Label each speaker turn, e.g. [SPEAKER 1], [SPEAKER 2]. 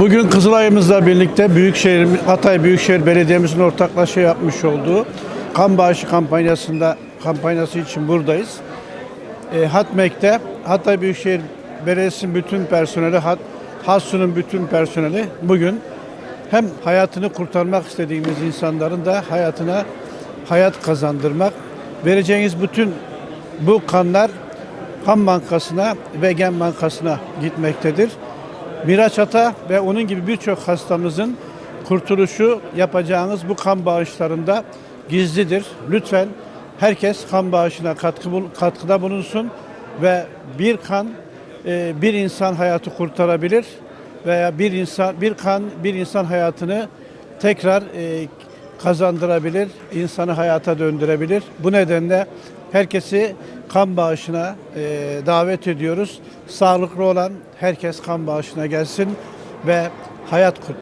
[SPEAKER 1] Bugün Kızılay'ımızla birlikte Büyükşehir, Hatay Büyükşehir Belediye'mizin ortaklaşa yapmış olduğu kan bağışı kampanyasında kampanyası için buradayız. E, Hatmek'te Hatay Büyükşehir Belediyesi'nin bütün personeli, Hat, HASU'nun bütün personeli bugün hem hayatını kurtarmak istediğimiz insanların da hayatına hayat kazandırmak, vereceğiniz bütün bu kanlar kan bankasına ve gen bankasına gitmektedir. Miraç Ata ve onun gibi birçok hastamızın kurtuluşu yapacağınız bu kan bağışlarında gizlidir. Lütfen herkes kan bağışına katkı katkıda bulunsun ve bir kan e, bir insan hayatı kurtarabilir veya bir insan bir kan bir insan hayatını tekrar e, kazandırabilir, insanı hayata döndürebilir. Bu nedenle herkesi kan bağışına e, davet ediyoruz. Sağlıklı olan herkes kan bağışına gelsin ve hayat kurt-